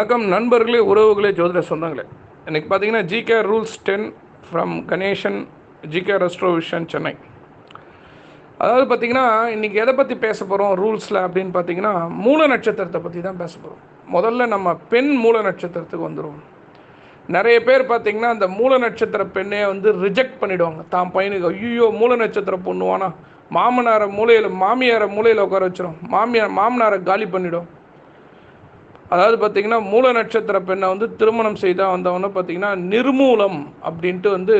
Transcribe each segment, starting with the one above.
வணக்கம் நண்பர்களே உறவுகளே ஜோதிட சொந்தங்களே. இன்றைக்கி பார்த்தீங்கன்னா GK rules ten from Ganesan GK ரெஸ்ட்ரோவிஷன் Chennai. அதாவது பார்த்தீங்கன்னா இன்றைக்கி எதை பற்றி பேச போகிறோம் ரூல்ஸில் அப்படின்னு பார்த்தீங்கன்னா மூல நட்சத்திரத்தை பற்றி தான் பேச போகிறோம் முதல்ல நம்ம பெண் மூல நட்சத்திரத்துக்கு வந்துடுவோம் நிறைய பேர் பார்த்தீங்கன்னா அந்த மூல நட்சத்திர பெண்ணே வந்து ரிஜெக்ட் பண்ணிடுவாங்க. தான் பையனுக்கு ஐயோ மூல நட்சத்திர பொண்ணுவானா மாமனாரை மூலையில் மாமியாரை மூலையில் உட்கார வச்சிடும் மாமியார் மாமனாரை காலி பண்ணிவிடும் அதாவது பார்த்தீங்கன்னா மூல நட்சத்திர பெண்ணை வந்து திருமணம் செய்தால் வந்தவொன்னே பார்த்தீங்கன்னா நிர்மூலம் அப்படின்ட்டு வந்து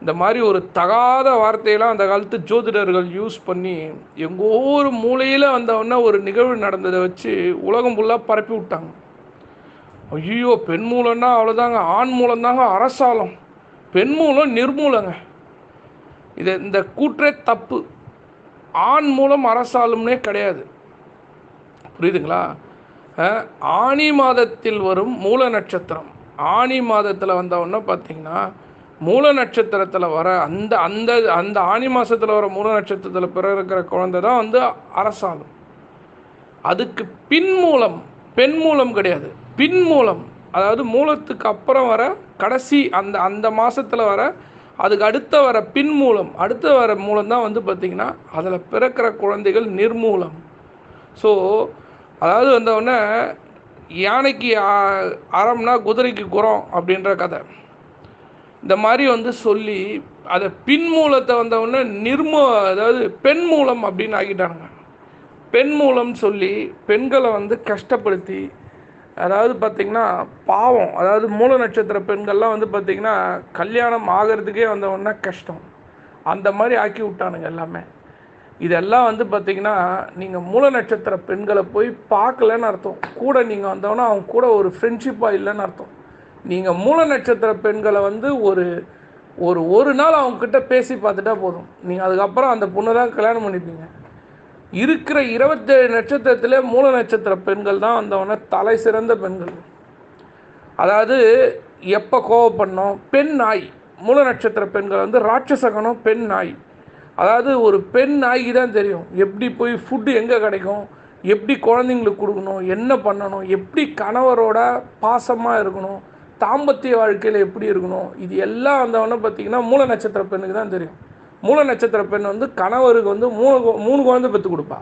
இந்த மாதிரி ஒரு தகாத வார்த்தையெல்லாம் அந்த காலத்து ஜோதிடர்கள் யூஸ் பண்ணி எங்கோ ஒரு மூலையில் வந்தவொன்னே ஒரு நிகழ்வு நடந்ததை வச்சு உலகம் ஃபுல்லாக பரப்பி விட்டாங்க. ஐயோ பெண் மூலம்னா அவ்வளோதாங்க ஆண் மூலம்தாங்க அரசாலம் பெண் மூலம் நிர்மூலங்க. இது இந்த கூற்றே தப்பு. ஆண் மூலம் அரசாலும்னே கிடையாது. புரியுதுங்களா? ஆனி மாதத்தில் வரும் மூல நட்சத்திரம். ஆனி மாதத்தில் வந்தவொன்னே பார்த்தீங்கன்னா மூல நட்சத்திரத்தில் வர அந்த அந்த அந்த ஆனி மாதத்தில் வர மூல நட்சத்திரத்தில் பிறக்கிற குழந்தை தான் வந்து அரசாலும் அதுக்கு பின் மூலம் பெண் மூலம் கிடையாது. பின் மூலம் அதாவது மூலத்துக்கு அப்புறம் வர கடைசி அந்த அந்த மாதத்தில் வர அதுக்கு அடுத்த வர பின் மூலம் அடுத்த வர மூலம் தான் வந்து பார்த்திங்கன்னா அதில் பிறக்கிற குழந்தைகள் நிர்மூலம். ஸோ அதாவது வந்தவுடனே யானைக்கு அறம்னா குதிரைக்கு குரம் அப்படின்ற கதை. இந்த மாதிரி வந்து சொல்லி அதை பின் மூலத்தை வந்தவுடனே நிர்மூ அதாவது பெண் மூலம் அப்படின்னு ஆக்கிட்டானுங்க. பெண் மூலம் சொல்லி பெண்களை வந்து கஷ்டப்படுத்தி அதாவது பார்த்திங்கன்னா பாவம் அதாவது மூல நட்சத்திர பெண்கள்லாம் வந்து பார்த்திங்கன்னா கல்யாணம் ஆகிறதுக்கே வந்தவுடனே கஷ்டம். அந்த மாதிரி ஆக்கி விட்டானுங்க எல்லாமே. இதெல்லாம் வந்து பார்த்திங்கன்னா நீங்கள் மூல நட்சத்திர பெண்களை போய் பார்க்கலன்னு அர்த்தம். கூட நீங்கள் வந்தோன்னா அவங்க கூட ஒரு ஃப்ரெண்ட்ஷிப்பாக இல்லைன்னு அர்த்தம். நீங்கள் மூல நட்சத்திர பெண்களை வந்து ஒரு ஒரு ஒரு நாள் அவங்கக்கிட்ட பேசி பார்த்துட்டா போதும். நீங்கள் அதுக்கப்புறம் அந்த பொண்ணை தான் கல்யாணம் பண்ணிப்பீங்க. இருக்கிற இருபத்தேழு நட்சத்திரத்திலே மூல நட்சத்திர பெண்கள் தான் வந்தவொடனே தலை சிறந்த பெண்கள். அதாவது எப்போ கோவப்படணும்? பெண் நாய். மூல நட்சத்திர பெண்கள் வந்து ராட்சசகனம் பெண் நாய். அதாவது ஒரு பெண் நாய்க்கு தான் தெரியும். எப்படி போய் ஃபுட்டு எங்கே கிடைக்கும்? எப்படி குழந்தைங்களுக்கு கொடுக்கணும்? என்ன பண்ணணும்? எப்படி கணவரோட பாசமாக இருக்கணும்? தாம்பத்திய வாழ்க்கையில் எப்படி இருக்கணும்? இது எல்லாம் வந்தவொடனே பார்த்தீங்கன்னா மூல நட்சத்திர பெண்ணுக்கு தான் தெரியும். மூல நட்சத்திர பெண் வந்து கணவருக்கு வந்து மூணு கு- மூணு குழந்தை பெற்று கொடுப்பா.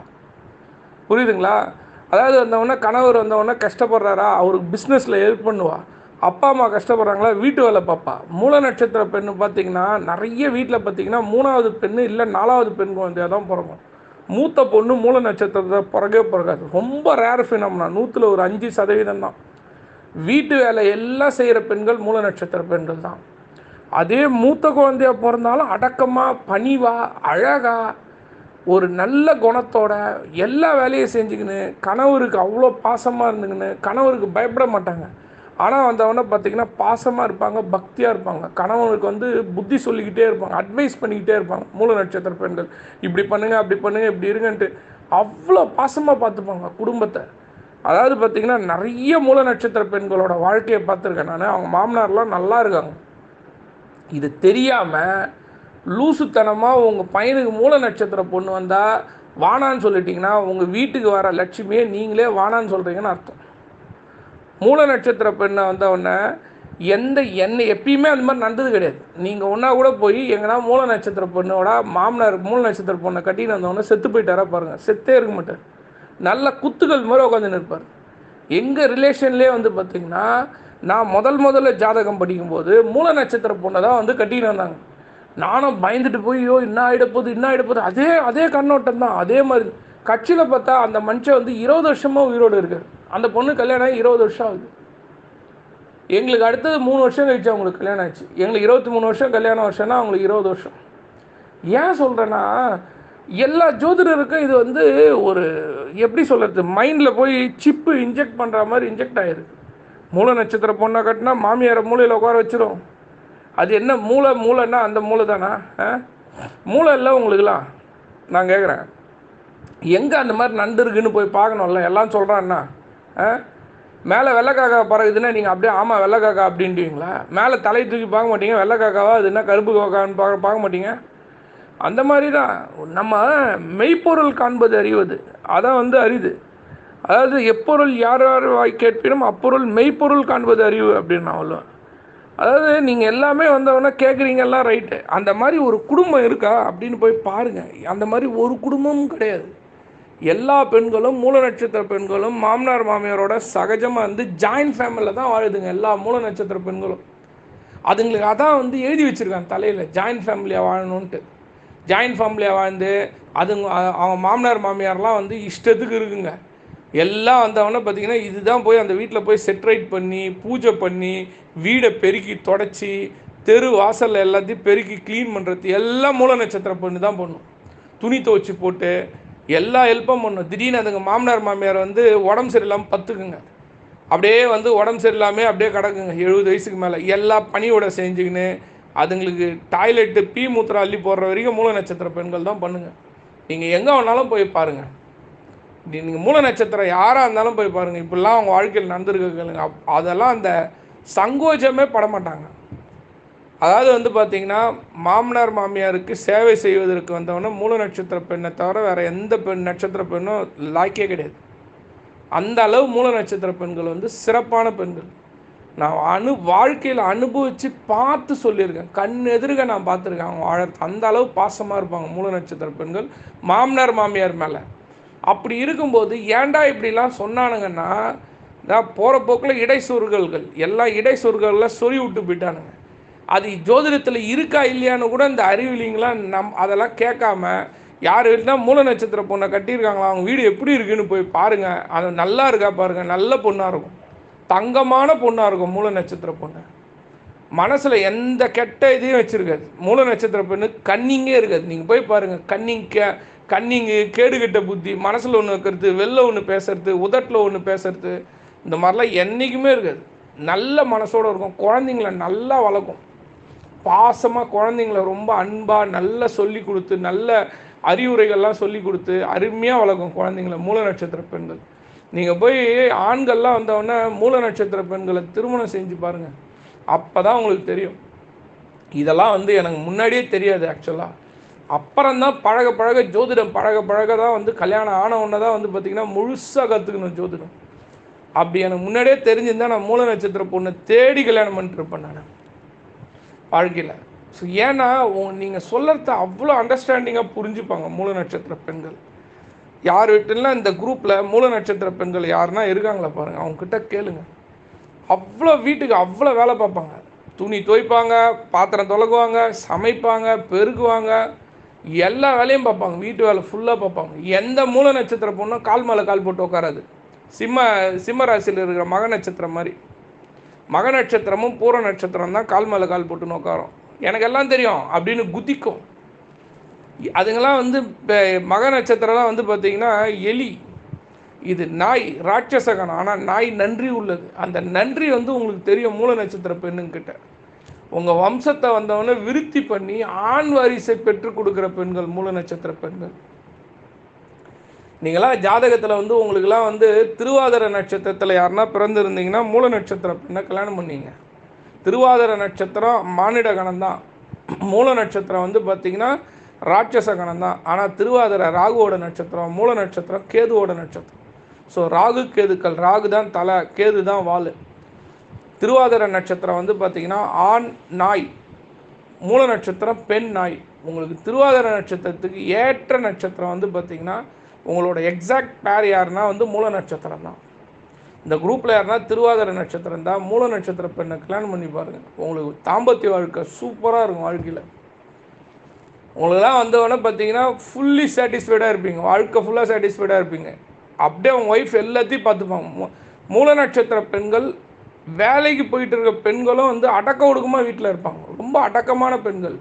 புரியுதுங்களா? அதாவது வந்தவொடனே கணவர் வந்தவொடனே கஷ்டப்படுறாரா? அவருக்கு பிஸ்னஸில் ஹெல்ப் பண்ணுவாள் அப்பா அம்மா கஷ்டப்படுறாங்களா? வீட்டு வேலை பார்ப்பா மூல நட்சத்திர பெண்ணு பார்த்தீங்கன்னா நிறைய வீட்டில் பார்த்தீங்கன்னா மூணாவது பெண்ணு இல்லை நாலாவது பெண் குழந்தையாக தான் பிறக்கும். மூத்த பொண்ணு மூல நட்சத்திரத்தை பிறகவே பிறகாது. ரொம்ப ரேர் ஃபினம்னா நூற்றில் ஒரு அஞ்சு சதவீதம் தான். வீட்டு வேலை எல்லாம் செய்கிற பெண்கள் மூல நட்சத்திர பெண்கள் தான். அதே மூத்த குழந்தையாக பிறந்தாலும் அடக்கமாக பணிவாக அழகாக ஒரு நல்ல குணத்தோட எல்லா வேலையும் செஞ்சுக்கின்னு கணவருக்கு அவ்வளோ பாசமாக இருந்துக்கின்னு கணவருக்கு பயப்பட மாட்டாங்க. ஆனால் வந்தவொடனே பார்த்தீங்கன்னா பாசமாக இருப்பாங்க பக்தியாக இருப்பாங்க. கணவனுக்கு வந்து புத்தி சொல்லிக்கிட்டே இருப்பாங்க அட்வைஸ் பண்ணிக்கிட்டே இருப்பாங்க. மூல நட்சத்திர பெண்கள் இப்படி பண்ணுங்க அப்படி பண்ணுங்க இப்படி இருங்கன்ட்டு அவ்வளோ பாசமாக பார்த்துப்பாங்க குடும்பத்தை. அதாவது பார்த்தீங்கன்னா நிறைய மூல நட்சத்திர பெண்களோட வாழ்க்கையை பார்த்துருக்கேன் நான். அவங்க மாமனார்லாம் நல்லா இருக்காங்க. இது தெரியாமல் லூசுத்தனமாக உங்கள் பையனுக்கு மூல நட்சத்திர பொண்ணு வந்தால் வானான்னு சொல்லிட்டிங்கன்னா உங்கள் வீட்டுக்கு வர லட்சுமியே நீங்களே வானான்னு சொல்கிறீங்கன்னு அர்த்தம். மூல நட்சத்திர பெண்ணை வந்த உடனே எந்த என்ன எப்பயுமே அந்த மாதிரி நடந்தது கிடையாது. நீங்கள் ஒன்றா கூட போய் எங்கன்னா மூல நட்சத்திர பொண்ணோட மாமனார் மூல நட்சத்திர பொண்ணை கட்டின்னு வந்தவொடனே செத்து போயிட்டாரா பாருங்கள் செத்தே இருக்க மாட்டார். நல்ல குத்துகள் மாதிரி உட்காந்து நிற்பார். எங்கள் ரிலேஷன்லேயே வந்து பார்த்திங்கன்னா நான் முதல் முதல்ல ஜாதகம் படிக்கும்போது மூல நட்சத்திர பொண்ணை தான் வந்து கட்டின்னு வந்தாங்க. நானும் பயந்துட்டு போய் ஐயோ என்ன ஆகிட போகுது என்ன ஆகிட போகுது. அதே அதே கண்ணோட்டம் தான். அதே மாதிரி கட்சியில் பார்த்தா அந்த மனுஷன் வந்து இருபது வருஷமாக உயிரோடு இருக்கார். அந்த பொண்ணு கல்யாணம் ஆகி இருபது வருஷம் ஆகுது. எங்களுக்கு அடுத்தது மூணு வருஷம் கழிச்சு அவங்களுக்கு கல்யாணம் ஆச்சு. எங்களுக்கு இருபத்தி மூணு வருஷம் கல்யாணம் வருஷம்னா அவங்களுக்கு இருபது வருஷம். ஏன் சொல்கிறேன்னா எல்லா ஜோதிடருக்கும் இது வந்து ஒரு எப்படி சொல்கிறது மைண்டில் போய் சிப்பு இன்ஜெக்ட் பண்ணுற மாதிரி இன்ஜெக்ட் ஆகிருக்கு மூல நட்சத்திர பொண்ணை கட்டினா மாமியாரை மூலையில் உட்கார வச்சிரும். அது என்ன மூளை மூளைன்னா அந்த மூளை தானா ஆ? மூளை இல்லை உங்களுக்குலாம் நான் கேட்குறேன் எங்கே அந்த மாதிரி நண்டு இருக்குன்னு போய் பார்க்கணும்ல? எல்லாம் சொல்கிறான்னா மேலே வெள்ளைக்காக்கா பறகுதுன்னா நீங்கள் அப்படியே ஆமாம் வெள்ளைக்காக்கா அப்படின்ட்டுவீங்களா மேலே தலையை தூக்கி பார்க்க மாட்டீங்க வெள்ளைக்காக்காவா அது என்ன கருப்பு காக்கான்னு பார்க்க பார்க்க மாட்டீங்க? அந்த மாதிரி தான் நம்ம மெய்ப்பொருள் காண்பது அறிவது. அதான் வந்து அரிது. அதாவது எப்பொருள் யார் யார் வாய் கேட்பினும் அப்பொருள் மெய்ப்பொருள் காண்பது அறிவு அப்படின்னு நான் சொல்லுவேன். அதாவது நீங்கள் எல்லாமே வந்தவொடனே கேட்குறீங்கெல்லாம் ரைட்டு. அந்த மாதிரி ஒரு குடும்பம் இருக்கா அப்படின்னு போய் பாருங்கள் அந்த மாதிரி ஒரு குடும்பமும் கிடையாது. எல்லா பெண்களும் மூல நட்சத்திர பெண்களும் மாமனார் மாமியாரோட சகஜமாக வந்து ஜாயின்ட் ஃபேமிலியில் தான் வாழுதுங்க எல்லா மூல நட்சத்திர பெண்களும். அதுங்களுக்கு அதான் வந்து எழுதி வச்சுருக்காங்க தலையில் ஜாயின்ட் ஃபேமிலியாக வாழணுன்ட்டு ஜாயின்ட் ஃபேமிலியாக வாழ்ந்து அதுங்க அவங்க மாமனார் மாமியார்லாம் வந்து இஷ்டத்துக்கு இருக்குங்க. எல்லாம் வந்தவொடனே பார்த்தீங்கன்னா இதுதான் போய் அந்த வீட்டில் போய் செட்ரைட் பண்ணி பூஜை பண்ணி வீடை பெருக்கி தொடச்சி தெரு வாசலில் எல்லாத்தையும் பெருக்கி க்ளீன் பண்ணுறது எல்லாம் மூல நட்சத்திர பொண்ணு தான் பண்ணும். துணி துவச்சி போட்டு எல்லா ஹெல்ப்பும் பண்ணும். திடீர்னு அதுங்க மாமனார் மாமியார் வந்து உடம்பு சரியில்லாமல் பத்துக்குங்க. அப்படியே வந்து உடம்பு சரியில்லாமல் அப்படியே கிடக்குங்க. எழுபது வயசுக்கு மேலே. எல்லா பணியோட செஞ்சுக்கின்னு அதுங்களுக்கு டாய்லெட்டு பீ மூத்திரம் அள்ளி போடுற வரைக்கும் மூல நட்சத்திர பெண்கள் தான் பண்ணுங்கள் நீங்கள் எங்கே வேணாலும் போய் பாருங்கள் நீங்கள் மூல நட்சத்திரம் யாராக இருந்தாலும் போய் பாருங்கள் இப்படிலாம் அவங்க வாழ்க்கையில் நடந்திருக்க கேளுங்க அதெல்லாம் அந்த சங்கோஜமே படமாட்டாங்க. அதாவது வந்து பார்த்தீங்கன்னா மாமனார் மாமியாருக்கு சேவை செய்வதற்கு வந்தவொடனே மூல நட்சத்திர பெண்ணை தவிர வேறு எந்த பெண் நட்சத்திர பெண்ணும் லாய்க்கே கிடையாது. அந்த அளவு மூல நட்சத்திர பெண்கள் வந்து சிறப்பான பெண்கள். நான் அனு வாழ்க்கையில் அனுபவித்து பார்த்து சொல்லியிருக்கேன். கண் எதிர்க நான் பார்த்துருக்கேன். அவங்க வாழறது. அந்த அளவு பாசமாக இருப்பாங்க மூல நட்சத்திர பெண்கள் மாமனார் மாமியார் மேலே. அப்படி இருக்கும்போது ஏன்டா இப்படிலாம் சொன்னானுங்கன்னா நான் போகிற போக்கில் இடை இடைச்சொருகல்கள் எல்லா இடைச்சொருகளில் சொல்லி விட்டு போயிட்டானுங்க. அது ஜோதிடத்தில் இருக்கா இல்லையான்னு கூட இந்த அறிவிலிங்கெலாம் நம் அதெல்லாம் கேட்காம யார் வீட்டினா மூல நட்சத்திர பொண்ணை கட்டியிருக்காங்களா? அவங்க வீடு எப்படி இருக்குன்னு போய் பாருங்கள் அது நல்லா இருக்கா பாருங்க. நல்ல பொண்ணாக இருக்கும். தங்கமான பொண்ணாக இருக்கும் மூல நட்சத்திர பொண்ணு. மனசில் எந்த கெட்ட இதையும் வச்சுருக்காது. மூல நட்சத்திர பெண்ணு கன்னிங்கே இருக்காது. நீங்கள் போய் பாருங்கள் கன்னிங் கே கன்னிங்கு கேடுகெட்ட புத்தி மனசில் ஒன்று வைக்கிறது வெளில ஒன்று பேசுறது உதட்டில் ஒன்று பேசுறது இந்த மாதிரிலாம் என்றைக்குமே இருக்காது. நல்ல மனசோட இருக்கும். குழந்தைங்கள நல்லா வளர்க்கும். பாசமாக குழந்தைங்கள ரொம்ப அன்பாக நல்லா சொல்லி கொடுத்து நல்ல அறிவுரைகள்லாம் சொல்லி கொடுத்து அருமையாக வளர்க்கும் குழந்தைங்கள மூல நட்சத்திர பெண்கள். நீங்கள் போய் ஆண்கள்லாம் வந்தவொடனே மூல நட்சத்திர பெண்களை திருமணம் செஞ்சு பாருங்கள் அப்போ தான் உங்களுக்கு தெரியும். இதெல்லாம் வந்து எனக்கு முன்னாடியே தெரியாது ஆக்சுவலாக அப்புறம்தான் பழக பழக ஜோதிடம் பழக பழக தான் வந்து கல்யாணம் ஆன உடனே தான் வந்து பார்த்திங்கன்னா முழுசாக கற்றுக்கணும் ஜோதிடம். அப்படி எனக்கு முன்னாடியே தெரிஞ்சிருந்தால் நான் மூல நட்சத்திர பொண்ணை தேடி கல்யாணம் பண்ணிட்டு இருப்பேன் நான். வாழ்க்கையில். ஸோ ஏன்னா நீங்கள் சொல்லறத அவ்வளோ அண்டர்ஸ்டாண்டிங்காக புரிஞ்சுப்பாங்க மூல நட்சத்திர பெண்கள். யார் வீட்டுலாம் இந்த குரூப்பில் மூல நட்சத்திர பெண்கள் யாருன்னா இருக்காங்களா பாருங்கள் அவங்கக்கிட்ட கேளுங்க. அவ்வளோ வீட்டுக்கு அவ்வளோ வேலை பார்ப்பாங்க. துணி துவைப்பாங்க பாத்திரம் தொலகுவாங்க சமைப்பாங்க பெருக்குவாங்க எல்லா வேலையும் பார்ப்பாங்க. வீட்டு வேலை ஃபுல்லாக பார்ப்பாங்க. எந்த மூல நட்சத்திர பொண்ணும் கால் மேலே கால் போட்டு உட்காராது. சிம்ம சிம்ம ராசியில் இருக்கிற மக நட்சத்திரம் மாதிரி. மக நட்சத்திரமும் பூர நட்சத்திரம் தான் கால் மேலே கால் போட்டு உட்காரும் எனக்கு எல்லாம் தெரியும் அப்படின்னு குதிக்கும். அதுங்கெல்லாம் வந்து இப்போ மக நட்சத்திரம்லாம் வந்து பார்த்தீங்கன்னா எலி. இது நாய் ராட்சசகனம் ஆனால் நாய் நன்றி உள்ளது. அந்த நன்றி வந்து உங்களுக்கு தெரியும் மூல நட்சத்திர பெண்ணுங்கிட்ட. உங்கள் வம்சத்தை வந்தவொடனே விருத்தி பண்ணி ஆண் வாரிசை பெற்றுக் கொடுக்குற பெண்கள் மூல நட்சத்திர பெண்கள். நீங்களாம் ஜாதகத்தில் வந்து உங்களுக்குலாம் வந்து திருவாதிர நட்சத்திரத்தில் யாருன்னா பிறந்திருந்தீங்கன்னா மூல நட்சத்திர பெண்ணை கல்யாணம் பண்ணீங்க? திருவாதிர நட்சத்திரம் மானிட கணம் தான் மூல நட்சத்திரம் வந்து பார்த்தீங்கன்னா ராட்சச கணம் தான் ஆனால் திருவாதிர ராகுவோட நட்சத்திரம் மூல நட்சத்திரம் கேதுவோட நட்சத்திரம். ஸோ ராகு கேதுக்கள் ராகு தான் தலை கேது தான் வால். திருவாதிர நட்சத்திரம் வந்து பார்த்தீங்கன்னா ஆண் நாய். மூல நட்சத்திரம் பெண் நாய். உங்களுக்கு திருவாதிர நட்சத்திரத்துக்கு ஏற்ற நட்சத்திரம் வந்து பார்த்திங்கன்னா உங்களோட எக்ஸாக்ட் பேர் யாருன்னா வந்து மூல நட்சத்திரம் தான். இந்த குரூப்பில் யாருன்னா திருவாதிர நட்சத்திரம் தான் மூல நட்சத்திர பெண்ணை கல்யாணம் பண்ணி பாருங்கள் உங்களுக்கு தாம்பத்திய வாழ்க்கை சூப்பராக இருக்கும் வாழ்க்கையில். உங்களுக்குலாம் வந்தவொடனே பார்த்தீங்கன்னா ஃபுல்லி சாட்டிஸ்ஃபைடாக இருப்பீங்க. வாழ்க்கை ஃபுல்லாக சாட்டிஸ்ஃபைடாக இருப்பீங்க. அப்படியே அவங்க ஒய்ஃப் எல்லாத்தையும் பார்த்துப்பாங்க. மூல நட்சத்திர பெண்கள் வேலைக்கு போயிட்டு இருக்க பெண்களும் வந்து அடக்க ஒடுக்கமாக வீட்டில் இருப்பாங்க. ரொம்ப அடக்கமான பெண்கள்.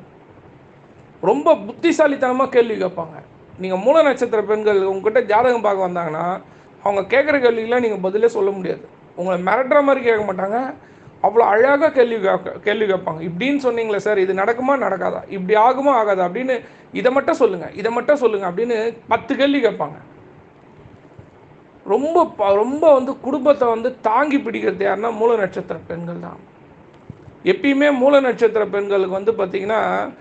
ரொம்ப புத்திசாலித்தனமாக கேள்வி கேட்பாங்க. நீங்கள் மூல நட்சத்திர பெண்கள் உங்ககிட்ட ஜாதகம் பார்க்க வந்தாங்கன்னா அவங்க கேட்குற கேள்விக்கெலாம் நீங்கள் பதிலே சொல்ல முடியாது. உங்களை மிரட்டுற மாதிரி கேட்க மாட்டாங்க. அவ்வளோ அழகாக கேள்வி கேட்க கேள்வி கேட்பாங்க. இப்படின்னு சொன்னீங்களே சார் இது நடக்குமா நடக்காதா? இப்படி ஆகுமா ஆகாதா? அப்படின்னு இதை மட்டும் சொல்லுங்கள் இதை மட்டும் சொல்லுங்கள் அப்படின்னு பத்து கேள்வி கேட்பாங்க. ரொம்ப ப- ரொம்ப வந்து குடும்பத்தை வந்து தாங்கி பிடிக்கிறது யாருன்னா மூல நட்சத்திர பெண்கள் தான். எப்பயுமே மூல நட்சத்திர பெண்களுக்கு வந்து பார்த்திங்கன்னா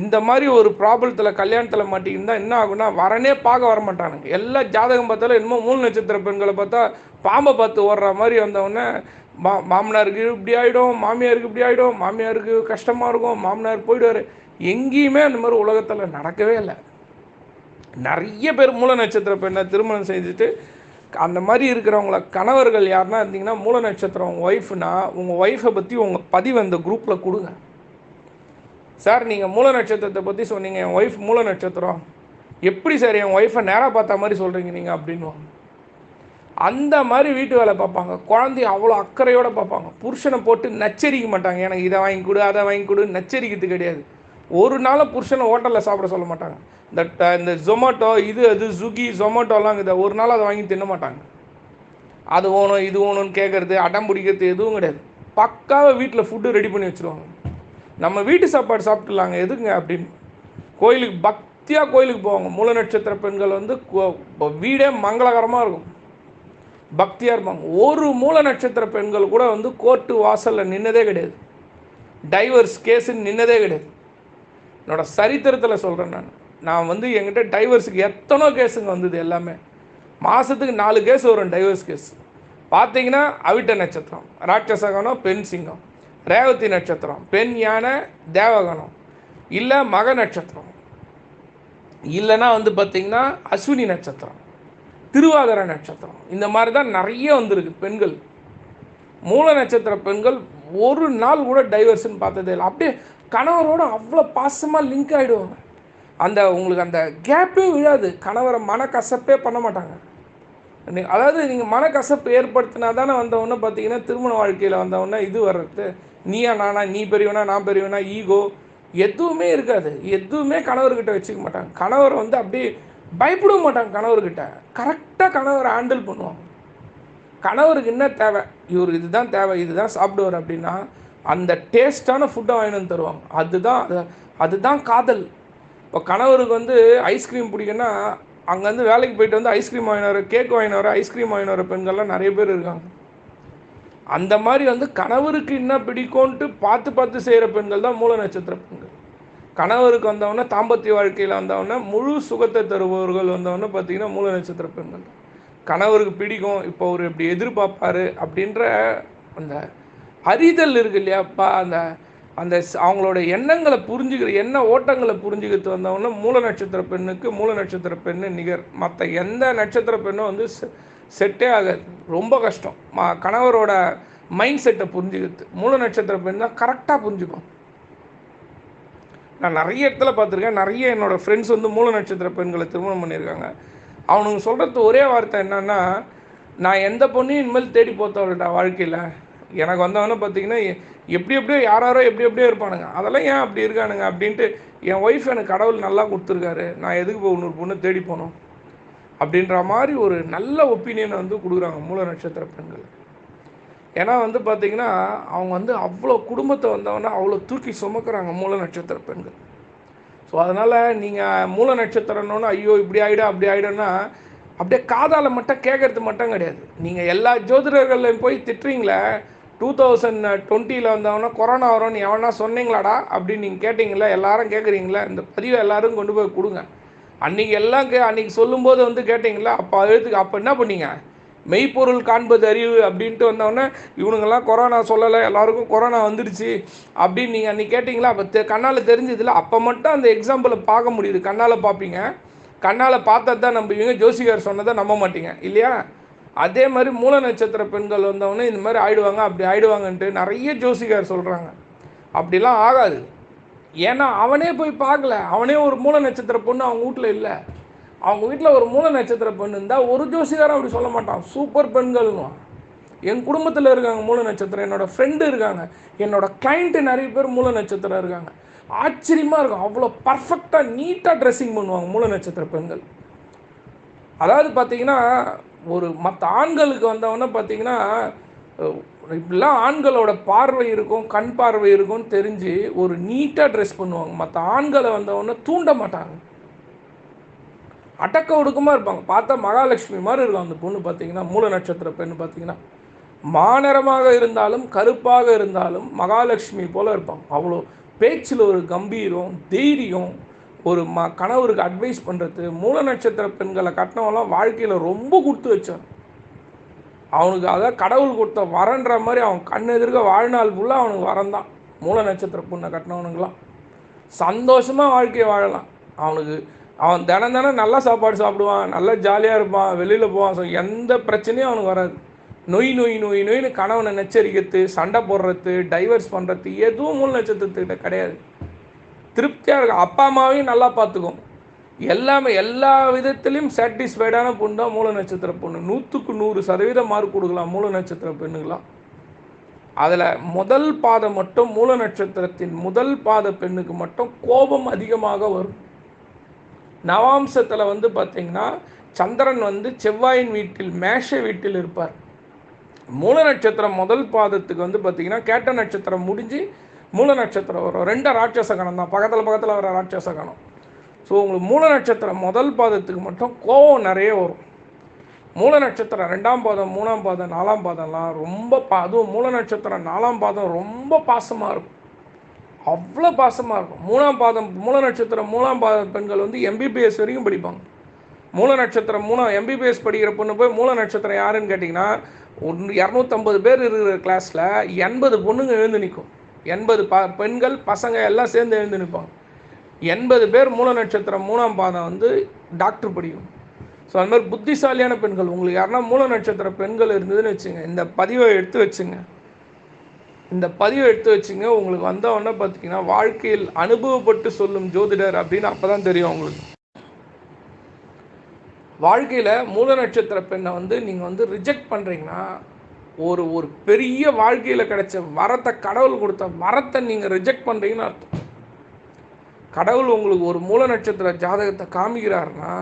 இந்த மாதிரி ஒரு ப்ராப்ளத்தில் கல்யாணத்தில் மாட்டியிருந்தா என்ன ஆகும்னா வரனே பார்க்க வர மாட்டானுங்க. எல்லா ஜாதகம் பார்த்தாலும் என்னமோ மூணு நட்சத்திர பெண்களை பார்த்தா பாம்பை பார்த்து ஓடுற மாதிரி வந்தவொடனே மா மாமனாருக்கு இப்படி ஆகிடும் மாமியாருக்கு இப்படி ஆகிடும் மாமியாருக்கு கஷ்டமாக இருக்கும் மாமனார் போயிடுவார். எங்கேயுமே அந்த மாதிரி உலகத்தில் நடக்கவே இல்லை. நிறைய பேர் மூல நட்சத்திர பெண்ணை திருமணம் செஞ்சுட்டு அந்த மாதிரி இருக்கிறவங்கள கணவர்கள் யாருன்னா இருந்தீங்கன்னா மூல நட்சத்திரம் உங்கள் ஒய்ஃப்னா உங்கள் ஒய்ஃபை பற்றி உங்கள் பதிவு அந்த குரூப்பில் கொடுங்க. சார் நீங்கள் மூல நட்சத்திரத்தை பற்றி சொன்னீங்க. என் ஒய்ஃப் மூல நட்சத்திரம். எப்படி சார் என் ஒய்ஃபை நேராக பார்த்த மாதிரி சொல்கிறீங்க நீங்கள் அப்படின்வாங்க அந்த மாதிரி வீட்டு வேலை பார்ப்பாங்க. குழந்தைய அவ்வளோ அக்கறையோடு பார்ப்பாங்க. புருஷனை போட்டு நச்சரிக்க மாட்டாங்க. எனக்கு இதை வாங்கி கொடு அதை வாங்கி கொடு நச்சரிக்கிறது கிடையாது. ஒரு நாளும் புருஷனை ஹோட்டலில் சாப்பிட சொல்ல மாட்டாங்க. இந்த ட- இந்த ஜொமேட்டோ இது அது சுகி ஜொமேட்டோலாம் இதை ஒரு நாள் அதை வாங்கி தின்ன மாட்டாங்க. அது ஓணும் இது ஓணும்னு கேட்குறது அடம் பிடிக்கிறது எதுவும் கிடையாது. பக்காவாக வீட்டில் ஃபுட்டு ரெடி பண்ணி வச்சுருவாங்க. நம்ம வீட்டு சாப்பாடு சாப்பிட்டுலாங்க எதுங்க அப்படின்னு கோயிலுக்கு பக்தியாக கோயிலுக்கு போவாங்க. மூல நட்சத்திர பெண்கள் வந்து கோ- வீடே மங்களகரமாக இருக்கும். பக்தியாக இருப்பாங்க. ஒரு மூல நட்சத்திர பெண்கள் கூட வந்து கோர்ட்டு வாசலில் நின்னதே கிடையாது. டைவர்ஸ் கேஸுன்னு நின்னதே கிடையாது. என்னோடய சரித்திரத்தில் சொல்கிறேன் நான். நான் வந்து என்கிட்ட டைவர்ஸுக்கு எத்தனோ கேஸுங்க வந்தது எல்லாமே. மாதத்துக்கு நாலு கேஸ் வரும் டைவர்ஸ் கேஸ். பார்த்தீங்கன்னா அவிட்ட நட்சத்திரம். ராட்சசகனம் பெண் சிங்கம். ரேவதி நட்சத்திரம் பெண் யானை தேவகணம் இல்லை மக நட்சத்திரம். இல்லைன்னா வந்து பார்த்திங்கன்னா அஸ்வினி நட்சத்திரம் திருவாதிர நட்சத்திரம். இந்த மாதிரி தான் நிறைய வந்திருக்கு பெண்கள். மூல நட்சத்திர பெண்கள் ஒரு நாள் கூட டைவர்ஸ்னு பார்த்ததே இல்லை. அப்படியே கணவரோட அவ்வளோ பாசமாக லிங்க் ஆகிடுவாங்க அந்த உங்களுக்கு அந்த கேப்பே விழாது. கணவரை மனக்கசப்பே பண்ண மாட்டாங்க. அதாவது நீங்கள் மனக்கசப்பு ஏற்படுத்தினா தானே வந்தவொன்னே பார்த்தீங்கன்னா திருமண வாழ்க்கையில் வந்தவொன்னே இது வர்றது. நீயா நானா நீ பெரியவனா நான் பெரியவனா ஈகோ எதுவுமே இருக்காது. எதுவுமே கணவர்கிட்ட வச்சுக்க மாட்டாங்க. கணவர் வந்து அப்படியே பயப்பட மாட்டாங்க கணவர்கிட்ட. கரெக்டாக கணவரை ஹேண்டில் பண்ணுவாங்க. கணவருக்கு என்ன தேவை? இவர் இதுதான் தேவை இதுதான் சாப்பிடுவார் அப்படின்னா அந்த டேஸ்டான ஃபுட்டை வாங்கிட்டு வந்து தருவாங்க. அதுதான் அதுதான் காதல். இப்போ கணவருக்கு வந்து ஐஸ்கிரீம் பிடிக்குன்னா அங்கேருந்து வேலைக்கு போயிட்டு வந்து ஐஸ்கிரீம் வாங்கினவர் கேக் வாங்கினவர் ஐஸ்கிரீம் வாங்கின வர பெண்கள்லாம் நிறைய பேர் இருக்காங்க. அந்த மாதிரி வந்து கணவருக்கு என்ன பிடிக்கும்ன்ட்டு பார்த்து பார்த்து செய்கிற பெண்கள் தான் மூல நட்சத்திர பெண்கள். கணவருக்கு வந்தவொடனே தாம்பத்திய வாழ்க்கையில் வந்தவொடனே முழு சுகத்தை தருபவர்கள் வந்தவொடனே பார்த்தீங்கன்னா மூல நட்சத்திர பெண்கள் கணவருக்கு பிடிக்கும் இப்போ அவர் இப்படி எதிர்பார்ப்பாரு அப்படின்ற அந்த அறிதல் இருக்கு இல்லையாப்பா அந்த அந்த அவங்களோட எண்ணங்களை புரிஞ்சுக்கிற எண்ண ஓட்டங்களை புரிஞ்சுக்கிட்டு வந்தவொடனே மூல நட்சத்திர பெண்ணுக்கு மூல நட்சத்திர பெண்ணு நிகர். மற்ற எந்த நட்சத்திர பெண்ணும் வந்து செட்டே ஆகாது ரொம்ப கஷ்டம். ம கணவரோட மைண்ட் செட்டை புரிஞ்சுக்கிறது. மூல நட்சத்திர பெண் தான் கரெக்டாக புரிஞ்சுக்கும். நான் நிறைய இடத்துல பார்த்துருக்கேன். நிறைய என்னோடய ஃப்ரெண்ட்ஸ் வந்து மூல நட்சத்திர பெண்களை திருமணம் பண்ணியிருக்காங்க. அவனுங்க சொல்கிறது ஒரே வார்த்தை என்னன்னா நான் எந்த பொண்ணையும் இனிமேல் தேடி போத்தவர்டா வாழ்க்கையில். எனக்கு வந்தவனே பார்த்தீங்கன்னா எ- எப்படி எப்படியோ யாராரோ எப்படி எப்படியோ இருப்பானுங்க. அதெல்லாம் ஏன் அப்படி இருக்கானுங்க அப்படின்ட்டு என் ஒய்ஃப் எனக்கு கடவுள் நல்லா கொடுத்துருக்காரு. நான் எதுக்கு போய் இன்னொரு பொண்ணு தேடி போகணும்? அப்படின்ற மாதிரி ஒரு நல்ல ஒப்பீனியனை வந்து கொடுக்குறாங்க மூல நட்சத்திர பெண்கள். ஏன்னா வந்து பார்த்திங்கன்னா அவங்க வந்து அவ்வளோ குடும்பத்தை வந்தவொடனே அவ்வளோ தூக்கி சுமக்கிறாங்க மூல நட்சத்திர பெண்கள். ஸோ அதனால் நீங்கள் மூல நட்சத்திரம்னு ஐயோ இப்படி ஆகிடும் அப்படி ஆகிடும்னா அப்படியே காதால் மட்டும் கேட்கறது மட்டும் கிடையாது. நீங்கள் எல்லா ஜோதிடர்களையும் போய் திட்டுறீங்களே டூ தௌசண்ட் டுவெண்ட்டியில் வந்தவொடனே கொரோனா வரும்னு எவனா சொன்னீங்களாடா அப்படின்னு நீங்கள் கேட்டிங்களா எல்லாரும் கேட்குறீங்களா இந்த பதிவை எல்லாரும் கொண்டு போய் கொடுங்க. அன்றைக்கி எல்லாம் கே அன்றைக்கி சொல்லும்போது வந்து கேட்டிங்களா? அப்போ எழுத்துக்கு அப்போ என்ன பண்ணீங்க? மெய்ப்பொருள் காண்பது அறிவு அப்படின்ட்டு வந்தோடனே இவனுங்கெல்லாம் கொரோனா சொல்லலை எல்லாருக்கும் கொரோனா வந்துடுச்சு அப்படின்னு நீங்கள் அன்றைக்கி கேட்டிங்களா? அப்போ தெ கண்ணால் தெரிஞ்சதில்ல அப்போ மட்டும் அந்த எக்ஸாம்பிளை பார்க்க முடியுது. கண்ணால் பார்ப்பீங்க. கண்ணால் பார்த்தா தான் நம்புவீங்க. ஜோசிகார் சொன்னதை நம்ப மாட்டீங்க. இல்லையா? அதே மாதிரி மூல நட்சத்திர பெண்கள் வந்தவொடனே இந்த மாதிரி ஆயிடுவாங்க அப்படி ஆயிடுவாங்கன்ட்டு நிறைய ஜோசிகார் சொல்கிறாங்க அப்படிலாம் ஆகாது. ஏன்னா அவனே போய் பார்க்கல. அவனே ஒரு மூல நட்சத்திர பொண்ணு அவங்க வீட்டில் இல்லை. அவங்க வீட்டில் ஒரு மூல நட்சத்திர பொண்ணு இருந்தால் ஒரு ஜோசிகாரம் அப்படி சொல்ல மாட்டான். சூப்பர் பெண்கள்னுவான் என் குடும்பத்தில் இருக்காங்க மூல நட்சத்திரம். என்னோடய ஃப்ரெண்டு இருக்காங்க. என்னோடய கிளைண்ட்டு நிறைய பேர் மூல நட்சத்திரம் இருக்காங்க. ஆச்சரியமாக இருக்கும். அவ்வளோ பர்ஃபெக்டாக நீட்டாக ட்ரெஸ்ஸிங் பண்ணுவாங்க மூல நட்சத்திர பெண்கள். அதாவது பார்த்தீங்கன்னா ஒரு மற்ற ஆண்களுக்கு வந்தவொன்னே பார்த்தீங்கன்னா இப்படிலாம் ஆண்களோட பார்வை இருக்கும் கண் பார்வை இருக்கும்னு தெரிஞ்சு ஒரு நீட்டாக ட்ரெஸ் பண்ணுவாங்க. மற்ற ஆண்களை வந்தவொடனே தூண்ட மாட்டாங்க. அடக்க ஒடுக்கமாக இருப்பாங்க. பார்த்தா மகாலட்சுமி மாதிரி இருக்கும். அந்த பொண்ணு பார்த்தீங்கன்னா மூல நட்சத்திர பெண்ணு பார்த்தீங்கன்னா மாநிறமாக இருந்தாலும் கருப்பாக இருந்தாலும் மகாலட்சுமி போல் இருப்பாங்க. அவ்வளோ பேச்சில் ஒரு கம்பீரம் தைரியம் ஒரு ம கணவருக்கு அட்வைஸ் பண்ணுறது மூல நட்சத்திர பெண்களை கட்டினவெல்லாம் வாழ்க்கையில் ரொம்ப கொடுத்து வச்சாங்க. அவனுக்கு அதான் கடவுள் கொடுத்த வரன்ற மாதிரி அவன் கண் எதிர்க்க வாழ்நாள் ஃபுல்லாக அவனுக்கு வரம் தான் மூல நட்சத்திர புண்ணை கட்டினவனுங்களாம். சந்தோஷமாக வாழ்க்கையை வாழலாம். அவனுக்கு அவன் தினம் தினம் நல்லா சாப்பாடு சாப்பிடுவான் நல்லா ஜாலியாக இருப்பான் வெளியில் போவான். எந்த பிரச்சனையும் அவனுக்கு வராது. நொய் நொய் நொய் நொய்னு கணவனை நெச்சரிக்கிறது சண்டை போடுறது டைவர்ஸ் பண்ணுறது எதுவும் மூல நட்சத்திரத்துக்கிட்ட கிடையாது. திருப்தியாக இருக்கும் அப்பா அம்மாவையும் நல்லா பார்த்துக்கும். எல்லாமே எல்லா விதத்திலையும் சாட்டிஸ்ஃபைடான பொண்ணு தான் மூல நட்சத்திர பொண்ணு. நூற்றுக்கு நூறு சதவீதம் மார்க் கொடுக்கலாம் மூல நட்சத்திர பெண்ணுங்களாம் அதில் முதல் பாதம் மட்டும் மூல நட்சத்திரத்தின் முதல் பாத பெண்ணுக்கு மட்டும் கோபம் அதிகமாக வரும். நவாம்சத்தில் வந்து பார்த்தீங்கன்னா சந்திரன் வந்து செவ்வாயின் வீட்டில் மேஷ வீட்டில் இருப்பார். மூல நட்சத்திரம் முதல் பாதத்துக்கு வந்து பார்த்தீங்கன்னா கேட்ட நட்சத்திரம் முடிஞ்சு மூல நட்சத்திரம் வரும். ரெண்டு ராட்சச கணம் தான். பக்கத்தில் பக்கத்தில் வர ராட்சச கணம். ஸோ உங்களுக்கு மூல நட்சத்திரம் முதல் பாதத்துக்கு மட்டும் கோவம் நிறைய வரும். மூல நட்சத்திரம் ரெண்டாம் பாதம் மூணாம் பாதம் நாலாம் பாதம்லாம் ரொம்ப பா அதுவும் மூல நட்சத்திரம் நாலாம் பாதம் ரொம்ப பாசமாக இருக்கும். அவ்வளோ பாசமாக இருக்கும். மூணாம் பாதம் மூல நட்சத்திரம் மூணாம் பாத பெண்கள் வந்து எம்பிபிஎஸ் வரைக்கும் படிப்பாங்க. மூல நட்சத்திரம் மூணாம் எம்பிபிஎஸ் படிக்கிற பொண்ணு போய் மூல நட்சத்திரம் யாருன்னு கேட்டிங்கன்னா ஒன்று இரநூத்தம்பது பேர் இருக்கிற கிளாஸில் எண்பது பொண்ணுங்க எழுந்து நிற்கும் எண்பது ப பெண்கள் பசங்க எல்லாம் சேர்ந்து எழுந்து நிற்பாங்க எண்பது பேர் மூல நட்சத்திரம் மூணாம் பாதம் வந்து டாக்டர் படிக்கும் ஸோ அந்த மாதிரி புத்திசாலியான பெண்கள் உங்களுக்கு யாருன்னா மூல நட்சத்திர பெண்கள் இருந்ததுன்னு வச்சுங்க இந்த பதிவை எடுத்து வச்சுங்க. இந்த பதிவை எடுத்து வச்சுங்க உங்களுக்கு வந்தவொடனே பார்த்தீங்கன்னா வாழ்க்கையில் அனுபவப்பட்டு சொல்லும் ஜோதிடர் அப்படின்னு அப்போ தான் தெரியும் உங்களுக்கு. வாழ்க்கையில் மூல நட்சத்திர பெண்ணை வந்து நீங்கள் வந்து ரிஜெக்ட் பண்ணுறீங்கன்னா ஒரு ஒரு பெரிய வாழ்க்கையில் கிடைச்ச வரத்தை கடவுள் கொடுத்த வரத்தை நீங்கள் ரிஜெக்ட் பண்ணுறீங்கன்னு அர்த்தம். கடவுள் உங்களுக்கு ஒரு மூல நட்சத்திர ஜாதகத்தை காமிக்கிறாருன்னா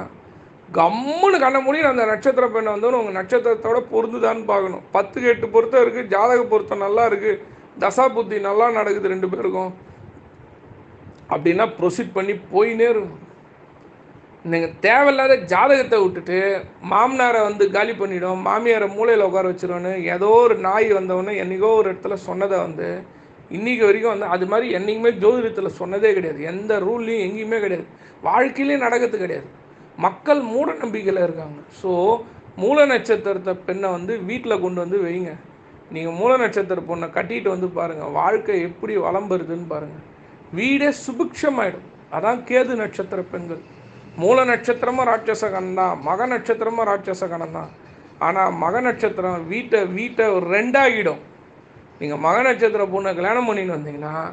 கம்முன்னு கண்ண முடியும் அந்த நட்சத்திர பெண்ணை வந்து உங்கள் நட்சத்திரத்தோட பொருந்துதான்னு பார்க்கணும். பத்துக்கு எட்டு பொருத்தம் இருக்குது ஜாதக பொருத்தம் நல்லா இருக்குது தசா புத்தி நல்லா நடக்குது ரெண்டு பேருக்கும். அப்படின்னா ப்ரொசீட் பண்ணி போயினே இருக்கும். நீங்கள் தேவையில்லாத ஜாதகத்தை விட்டுட்டு மாமனாரை வந்து காலி பண்ணிவிடும் மாமியாரை மூளையில் உட்கார வச்சிருவோன்னு ஏதோ ஒரு நாய் வந்தவொடனே என்றைக்கோ ஒரு இடத்துல சொன்னதை வந்து இன்றைக்கி வரைக்கும் வந்து அது மாதிரி என்றைக்குமே ஜோதிடத்தில் சொன்னதே கிடையாது. எந்த ரூல்லையும் எங்கேயுமே கிடையாது. வாழ்க்கையிலையும் நடக்கிறது கிடையாது. மக்கள் மூட நம்பிக்கையில் இருக்காங்க. ஸோ மூல நட்சத்திரத்தை பெண்ணை வந்து வீட்டில் கொண்டு வந்து வைங்க. நீங்கள் மூல நட்சத்திர பொண்ணை கட்டிட்டு வந்து பாருங்கள் வாழ்க்கை எப்படி வளம் பெறுதுன்னு பாருங்கள் வீடே சுபிக்ஷமாயிடும். அதான் கேது நட்சத்திர பெண்கள். மூல நட்சத்திரமும் ராட்சச கணம் தான். மக நட்சத்திரமும் ராட்சச கணம் தான். ஆனால் மக நட்சத்திரம் வீட்டை வீட்டை ரெண்டாகிடும். நீங்கள் மக நட்சத்திர பொண்ணை கல்யாணம் பண்ணின்னு வந்தீங்கன்னா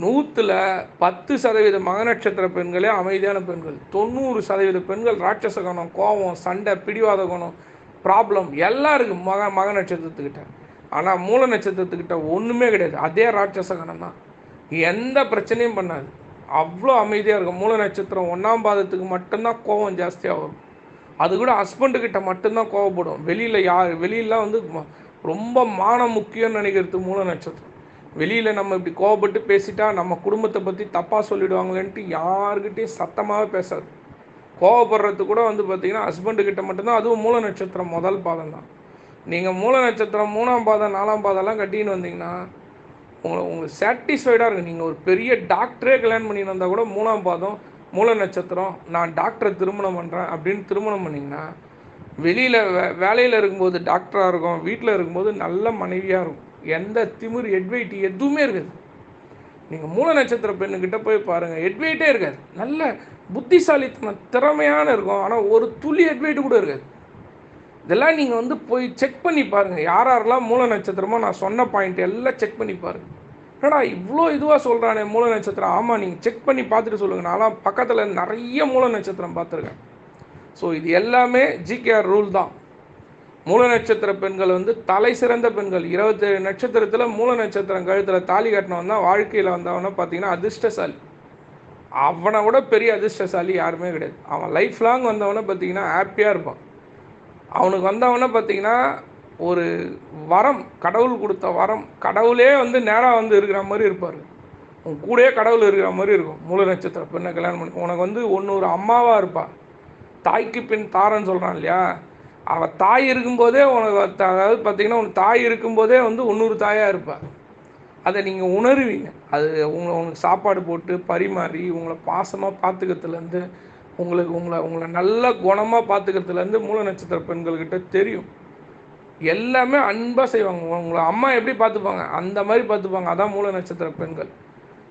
நூற்றில் பத்து சதவீத மக நட்சத்திர பெண்களே அமைதியான பெண்கள். தொண்ணூறு சதவீத பெண்கள் ராட்சச குணம் கோபம் சண்டை பிடிவாத குணம் ப்ராப்ளம் எல்லாம் இருக்குது மக மக நட்சத்திரத்துக்கிட்ட. ஆனால் மூல நட்சத்திரத்துக்கிட்ட ஒன்றுமே கிடையாது. அதே ராட்சச கணம் தான் எந்த பிரச்சனையும் பண்ணாது. அவ்வளோ அமைதியாக இருக்கும். மூல நட்சத்திரம் ஒன்றாம் பாதத்துக்கு மட்டும்தான் கோபம் ஜாஸ்தியாக வரும். அது கூட ஹஸ்பண்டுக்கிட்ட மட்டும்தான் கோவப்படும் வெளியில் யார் வெளியிலாம் வந்து ம- ரொம்ப மானம் முக்கியம்னு நினைக்கிறது மூல நட்சத்திரம். வெளியில் நம்ம இப்படி கோவப்பட்டு பேசிட்டா நம்ம குடும்பத்தை பற்றி தப்பாக சொல்லிடுவாங்களேன்ட்டு யாருக்கிட்டையும் சத்தமாகவே பேசாது. கோவப்படுறது கூட வந்து பார்த்தீங்கன்னா ஹஸ்பண்டுக்கிட்ட மட்டும்தான் அதுவும் மூல நட்சத்திரம் முதல் பாதம் தான். நீங்கள் மூல நட்சத்திரம் மூணாம் பாதம் நாலாம் பாதம்லாம் கட்டின்னு வந்தீங்கன்னா உங்களை உங்களுக்கு சாட்டிஸ்ஃபைடாக இருக்கும். நீங்கள் ஒரு பெரிய டாக்டரே கல்யாணம் பண்ணின்னு வந்தால் கூட மூணாம் பாதம் மூல நட்சத்திரம் நான் டாக்டரை திருமணம் பண்ணுறேன் அப்படின்னு திருமணம் பண்ணிங்கன்னா வெளியில் வே வேலையில் இருக்கும்போது டாக்டராக இருக்கும் வீட்டில் இருக்கும்போது நல்ல மனைவியாக இருக்கும். எந்த திமிர் எட்வைட் எதுவுமே இருக்காது. நீங்கள் மூல நட்சத்திர பெண்ணுக்கிட்ட போய் பாருங்கள் எட்வைட்டே இருக்காது. நல்ல புத்திசாலித்தனம் திறமையான இருக்கும். ஆனால் ஒரு துளி எட்வைட்டு கூட இருக்காது. இதெல்லாம் நீங்கள் வந்து போய் செக் பண்ணி பாருங்கள் யார் யாரெல்லாம் மூல நட்சத்திரமோ நான் சொன்ன பாயிண்ட் எல்லாம் செக் பண்ணி பாருங்கள் என்னடா இவ்வளோ இதுவாக சொல்கிறானே மூல நட்சத்திரம். ஆமாம் நீங்கள் செக் பண்ணி பார்த்துட்டு சொல்லுங்கள் நான்லாம் பக்கத்தில் நிறைய மூல நட்சத்திரம் பார்த்துருக்கேன். ஸோ இது எல்லாமே ஜிகேஆர் ரூல் தான். மூல நட்சத்திர பெண்கள் வந்து தலை சிறந்த பெண்கள். இருபத்தேழு நட்சத்திரத்தில் மூல நட்சத்திரம் கழுத்தில் தாலி கட்டினவன் தான் வாழ்க்கையில் வந்தவன பார்த்தீங்கன்னா அதிர்ஷ்டசாலி. அவனை விட பெரிய அதிர்ஷ்டசாலி யாருமே கிடையாது. அவன் லைஃப் லாங் வந்தவனை பார்த்தீங்கன்னா ஹாப்பியாக இருப்பான். அவனுக்கு வந்தவனை பார்த்தீங்கன்னா ஒரு வரம் கடவுள் கொடுத்த வரம். கடவுளே வந்து நேராக வந்து இருக்கிற மாதிரி இருப்பார். உன் கூடயே கடவுள் இருக்கிற மாதிரி இருக்கும். மூல நட்சத்திர பெண்ணை கல்யாணம் பண்ணி உனக்கு வந்து ஒன்று ஒரு அம்மாவாக இருப்பாள் தாய்க்கு பின் தாரன்னு சொல்கிறான் இல்லையா? அவள் தாய் இருக்கும்போதே உனக்கு அதாவது பார்த்தீங்கன்னா உனக்கு தாய் இருக்கும்போதே வந்து இன்னொரு தாயாக இருப்பாள் அதை நீங்கள் உணருவீங்க. அது உங்களை உங்களுக்கு சாப்பாடு போட்டு பரிமாறி உங்களை பாசமாக பார்த்துக்கிறதுலேருந்து உங்களுக்கு உங்களை உங்களை நல்ல குணமாக பார்த்துக்கிறதுலேருந்து மூல நட்சத்திர பெண்கள்கிட்ட தெரியும். எல்லாமே அன்பாக செய்வாங்க. உங்களை அம்மா எப்படி பார்த்துப்பாங்க அந்த மாதிரி பார்த்துப்பாங்க அதான் மூல நட்சத்திர பெண்கள்.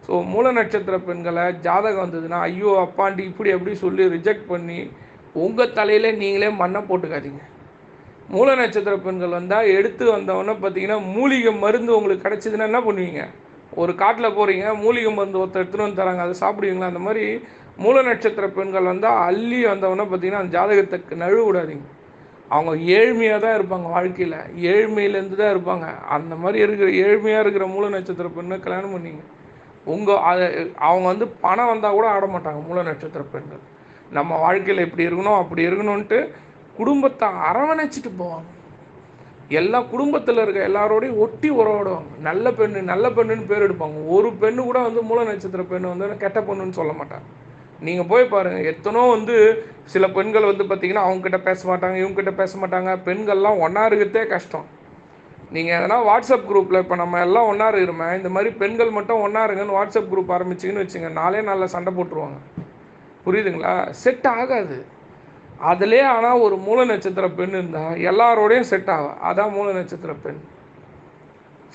ஸோ மூல நட்சத்திர பெண்களை ஜாதகம் வந்ததுன்னா ஐயோ அப்பாண்டி இப்படி எப்படி சொல்லி ரிஜெக்ட் பண்ணி உங்கள் தலையில் நீங்களே மண்ணை போட்டுக்காதீங்க. மூல நட்சத்திர பெண்கள் வந்தால் எடுத்து வந்தவொடனே பார்த்தீங்கன்னா மூலிகை மருந்து உங்களுக்கு கிடச்சிதுன்னா என்ன பண்ணுவீங்க? ஒரு காட்டில் போகிறீங்க மூலிகை மருந்து ஒருத்தர் எடுத்துகிட்டு வந்து தராங்க அதை சாப்பிடுவீங்களா? அந்த மாதிரி மூல நட்சத்திர பெண்கள் வந்தால் அள்ளி வந்தவொடனே பார்த்தீங்கன்னா அந்த ஜாதகத்தை நழுவ விடாதீங்க. அவங்க ஏழ்மையாக தான் இருப்பாங்க வாழ்க்கையில். ஏழ்மையிலேருந்து தான் இருப்பாங்க. அந்த மாதிரி இருக்கிற ஏழ்மையாக இருக்கிற மூல நட்சத்திர பெண்ணை கல்யாணம் பண்ணிங்க. உங்கள் அதை அவங்க வந்து பணம் வந்தால் கூட ஆட மாட்டாங்க மூல நட்சத்திர பெண்கள். நம்ம வாழ்க்கையில் இப்படி இருக்கணும் அப்படி இருக்கணும்ன்ட்டு குடும்பத்தை அரவணைச்சிட்டு போவாங்க. எல்லா குடும்பத்தில் இருக்க எல்லாரோடையும் ஒட்டி உறவாடுவாங்க. நல்ல பெண்ணு நல்ல பெண்ணுன்னு பேர் எடுப்பாங்க. ஒரு பெண்ணு கூட வந்து மூல நட்சத்திர பெண்ணு வந்து கெட்ட பொண்ணுன்னு சொல்ல மாட்டாங்க. நீங்கள் போய் பாருங்கள் எத்தனோ வந்து சில பெண்கள் வந்து பார்த்தீங்கன்னா அவங்கக்கிட்ட பேச மாட்டாங்க இவங்ககிட்ட பேச மாட்டாங்க. பெண்கள்லாம் ஒன்றா இருக்கிறதே கஷ்டம். நீங்கள் எதனா வாட்ஸ்அப் குரூப்பில் இப்போ நம்ம எல்லாம் ஒன்றா இருக்கிறோமே இந்த மாதிரி பெண்கள் மட்டும் ஒன்றா இருங்கன்னு வாட்ஸ்அப் குரூப் ஆரம்பிச்சிங்கன்னு வச்சுங்க நாளே நல்லா சண்டை போட்டுருவாங்க. புரியுதுங்களா? செட் ஆகாது. அதிலே ஆனால் ஒரு மூல நட்சத்திர பெண் இருந்தால் எல்லாரோடையும் செட் ஆகும் அதான் மூல நட்சத்திர பெண்.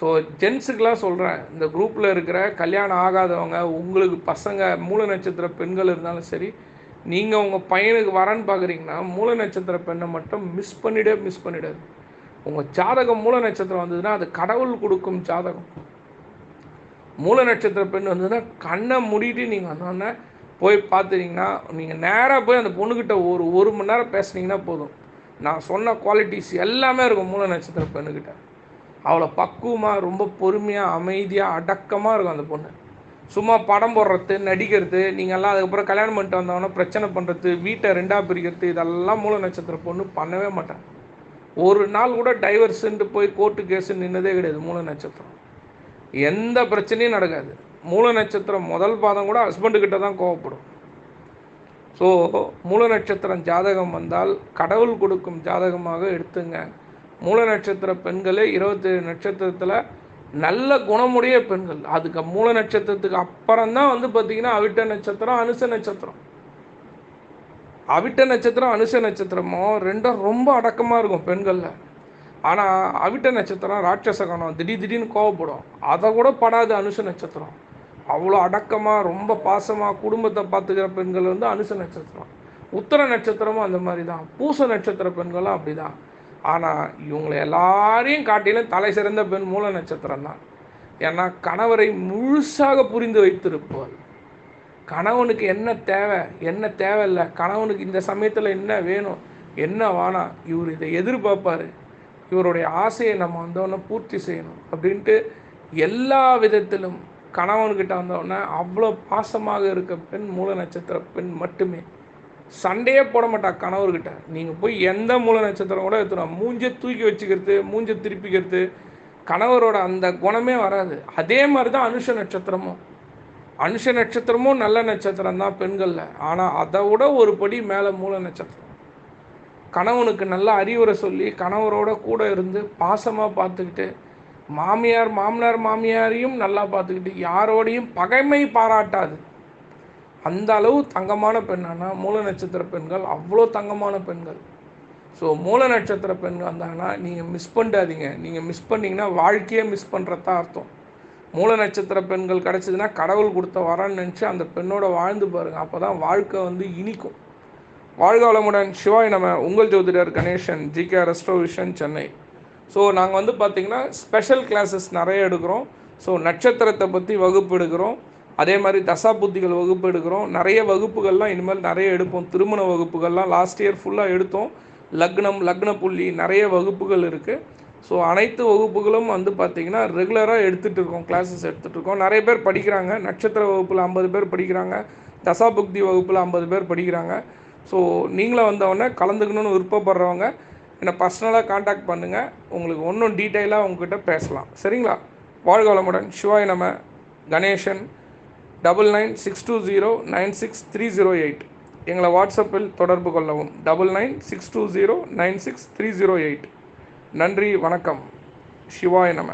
ஸோ ஜென்ஸுக்கெலாம் சொல்கிறேன் இந்த குரூப்பில் இருக்கிற கல்யாணம் ஆகாதவங்க உங்களுக்கு பசங்க மூல நட்சத்திர பெண்கள் இருந்தாலும் சரி நீங்கள் உங்கள் பையனுக்கு வரன்னு பார்க்குறீங்கன்னா மூல நட்சத்திர பெண்ணை மட்டும் மிஸ் பண்ணிடே மிஸ் பண்ணிடாது. உங்கள் ஜாதகம் மூல நட்சத்திரம் வந்ததுன்னா அது கடவுள் கொடுக்கும் ஜாதகம். மூல நட்சத்திர பெண் வந்ததுன்னா கண்ணை முடிட்டு நீங்கள் வந்தோன்னே போய் பார்த்துட்டிங்கன்னா நீங்கள் நேராக போய் அந்த பொண்ணுக்கிட்ட ஒரு ஒரு மணி நேரம் பேசுனீங்கன்னா போதும். நான் சொன்ன குவாலிட்டிஸ் எல்லாமே இருக்கும் மூல நட்சத்திர பெண்ணுக்கிட்ட அவ்வளோ பக்குவமாக ரொம்ப பொறுமையாக அமைதியாக அடக்கமாக இருக்கும் அந்த பொண்ணு. சும்மா படம் போடுறது நடிக்கிறது நீங்கள்லாம் அதுக்கப்புறம் கல்யாணம் பண்ணிட்டு வந்தவொன்னே பிரச்சனை பண்ணுறது வீட்டை ரெண்டாக பிரிக்கிறது இதெல்லாம் மூல நட்சத்திர பொண்ணு பண்ணவே மாட்டேன் ஒரு நாள் கூட டைவர்ஸுன்ட்டு போய் கோர்ட்டு கேஸு நின்னதே கிடையாது மூல நட்சத்திரம். எந்த பிரச்சனையும் நடக்காது. மூல நட்சத்திரம் முதல் பாதம் கூட ஹஸ்பண்டுக்கிட்ட தான் கோவப்படும். ஸோ மூல நட்சத்திரம் ஜாதகம் வந்தால் கடவுள் கொடுக்கும் ஜாதகமாக எடுத்துங்க. மூல நட்சத்திர பெண்களே இருபத்தேழு நட்சத்திரத்தில் நல்ல குணமுடைய பெண்கள். அதுக்கு மூல நட்சத்திரத்துக்கு அப்புறம் தான் வந்து பார்த்தீங்கன்னா அவிட்ட நட்சத்திரம் அனுச நட்சத்திரம். அவிட்ட நட்சத்திரம் அனுச நட்சத்திரமும் ரெண்டும் ரொம்ப அடக்கமாக இருக்கும் பெண்களில். ஆனால் அவிட்ட நட்சத்திரம் ராட்சச கணம் திடீர் திடீர்னு கோவப்படும். அதை கூட படாது அனுச நட்சத்திரம். அவ்வளோ அடக்கமாக ரொம்ப பாசமாக குடும்பத்தை பார்த்துக்கிற பெண்கள் வந்து அனுச நட்சத்திரம். உத்தர நட்சத்திரமும் அந்த மாதிரி தான். பூச நட்சத்திர பெண்களும் அப்படி தான் ஆனால் இவங்களை எல்லாரையும் காட்டிலும் தலை சிறந்த பெண் மூல நட்சத்திரம் தான். ஏன்னா கணவரை முழுசாக புரிந்து வைத்திருப்பவள். கணவனுக்கு என்ன தேவை? என்ன தேவையில்லை கணவனுக்கு இந்த சமயத்தில் என்ன வேணும்? என்ன வேணாம் இவர் இதை எதிர்பார்ப்பார். இவருடைய ஆசையை நம்ம வந்தோன்னே பூர்த்தி செய்யணும். அப்படின்ட்டு எல்லா விதத்திலும் கணவன்கிட்ட வந்தோடனே அவ்வளோ பாசமாக இருக்க பெண் மூல நட்சத்திர பெண் மட்டுமே. சண்டையே போட மாட்டா கணவர்கிட்ட. நீங்கள் போய் எந்த மூல நட்சத்திரம் கூட எடுத்துடும் மூஞ்சை தூக்கி வச்சுக்கிறது மூஞ்சை திருப்பிக்கிறது கணவரோட அந்த குணமே வராது. அதே மாதிரி தான் அனுஷ நட்சத்திரமும். அனுஷ நட்சத்திரமும் நல்ல நட்சத்திரம் தான் பெண்களில். ஆனால் அதை விட ஒரு படி மேலே மூல நட்சத்திரம். கணவனுக்கு நல்ல அறிவுரை சொல்லி கணவரோட கூட இருந்து பாசமாக பார்த்துக்கிட்டு மாமியார் மாமனார் மாமியாரையும் நல்லா பார்த்துக்கிட்டு யாரோடையும் பகைமை பாராட்டாது. அந்த அளவு தங்கமான பெண்ணானா மூல நட்சத்திர பெண்கள் அவ்வளோ தங்கமான பெண்கள். ஸோ மூல நட்சத்திர பெண்கள் வந்தாங்கன்னா நீங்கள் மிஸ் பண்ணிடாதீங்க. நீங்கள் மிஸ் பண்ணிங்கன்னா வாழ்க்கையே மிஸ் பண்ணுறதா அர்த்தம். மூல நட்சத்திர பெண்கள் கிடச்சிதுன்னா கடவுள் கொடுத்த வரன்னு நினச்சி அந்த பெண்ணோட வாழ்ந்து பாருங்கள் அப்போ தான் வாழ்க்கை வந்து இனிக்கும். வாழ்க வளமுடன். சிவாய் நம்ம உங்கள் ஜோதிடர் கணேசன் ஜிகே ரெஸ்டோவிஷன் சென்னை. ஸோ நாங்கள் வந்து பார்த்திங்கன்னா ஸ்பெஷல் கிளாஸஸ் நிறைய எடுக்கிறோம். ஸோ நட்சத்திரத்தை பற்றி வகுப்பு எடுக்கிறோம். அதே மாதிரி தசா புத்திகள் வகுப்பு எடுக்கிறோம். நிறைய வகுப்புகள்லாம் இனிமேல் நிறைய எடுப்போம். திருமண வகுப்புகள்லாம் லாஸ்ட் இயர் ஃபுல்லாக எடுத்தோம். லக்னம் லக்ன புள்ளி நிறைய வகுப்புகள் இருக்குது ஸோ அனைத்து வகுப்புகளும் வந்து பார்த்திங்கன்னா ரெகுலராக எடுத்துகிட்டு இருக்கோம். கிளாஸஸ் எடுத்துகிட்டு இருக்கோம். நிறைய பேர் படிக்கிறாங்க. நட்சத்திர வகுப்பில் ஐம்பது பேர் படிக்கிறாங்க. தசா புக்தி வகுப்பில் ஐம்பது பேர் படிக்கிறாங்க. ஸோ நீங்களும் வந்தவொடனே கலந்துக்கணும்னு விருப்பப்படுறவங்க என்னை பர்சனலாக காண்டாக்ட் பண்ணுங்கள் உங்களுக்கு ஒன்றும் டீட்டெயிலாக உங்ககிட்ட பேசலாம். சரிங்களா? வாழ்க வளமுடன். சிவாய் நம்ம Ganesan. Double nine six two zero nine six three zero eight எங்களை வாட்ஸ்அப்பில் தொடர்பு கொள்ளவும். Double nine six two zero nine six three zero eight நன்றி வணக்கம். சிவாய் நம.